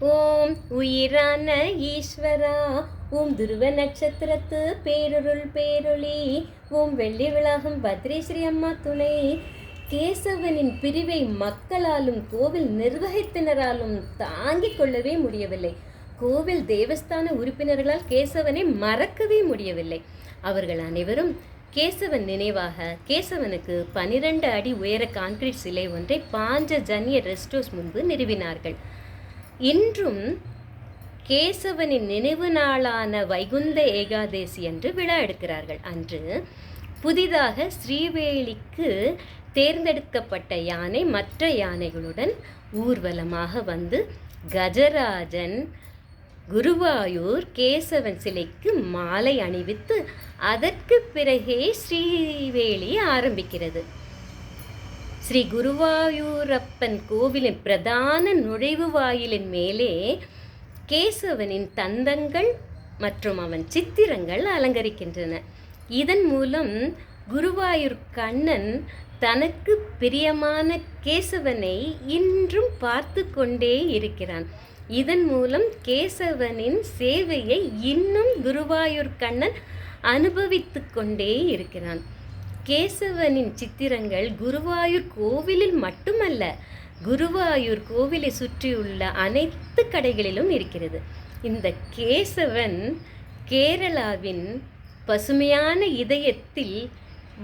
ஓம் உயிரான ஈஸ்வரா ஓம் துருவ நட்சத்திரத்து பேருருள் பேரொளி ஓம் வெள்ளி விளாகம் பத்ரேஸ்வரி அம்மா துணை. கேசவனின் பிரிவை மக்களாலும் கோவில் நிர்வகித்தினராலும் தாங்கிக் கொள்ளவே முடியவில்லை. கோவில் தேவஸ்தான உறுப்பினர்களால் கேசவனை மறக்கவே முடியவில்லை. அவர்கள் அனைவரும் கேசவன் நினைவாக கேசவனுக்கு பனிரெண்டு அடி உயர கான்கிரீட் சிலை ஒன்றை பாஞ்சஜன்ய ரெஸ்ட் ரெஸ்டோஸ் முன்பு நிறுவினார்கள். இன்றும் கேசவனின் நினைவு நாளான வைகுந்த ஏகாதேசி என்று விழா எடுக்கிறார்கள். அன்று புதிதாக ஸ்ரீவேலிக்கு தேர்ந்தெடுக்கப்பட்ட யானை மற்ற யானைகளுடன் ஊர்வலமாக வந்து கஜராஜன் குருவாயூர் கேசவன் சிலைக்கு மாலை அணிவித்து அதற்கு பிறகே ஸ்ரீவேலி ஆரம்பிக்கிறது. ஸ்ரீ குருவாயூரப்பன் கோவிலின் பிரதான நுழைவு வாயிலின் மேலே கேசவனின் தந்தங்கள் மற்றும் அவன் சித்திரங்கள் அலங்கரிக்கின்றன. இதன் மூலம் குருவாயூர் கண்ணன் தனக்கு பிரியமான கேசவனை இன்றும் பார்த்து கொண்டே இருக்கிறான். இதன் மூலம் கேசவனின் சேவையை இன்னும் குருவாயூர் கண்ணன் அனுபவித்து கொண்டே இருக்கிறான். கேசவனின் சித்திரங்கள் குருவாயூர் கோவிலில் மட்டுமல்ல குருவாயூர் கோவிலை சுற்றியுள்ள அனைத்து கடைகளிலும் இருக்கிறது. இந்த கேசவன் கேரளாவின் பசுமையான இதயத்தில்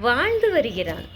வாழ்ந்து வருகிறான்.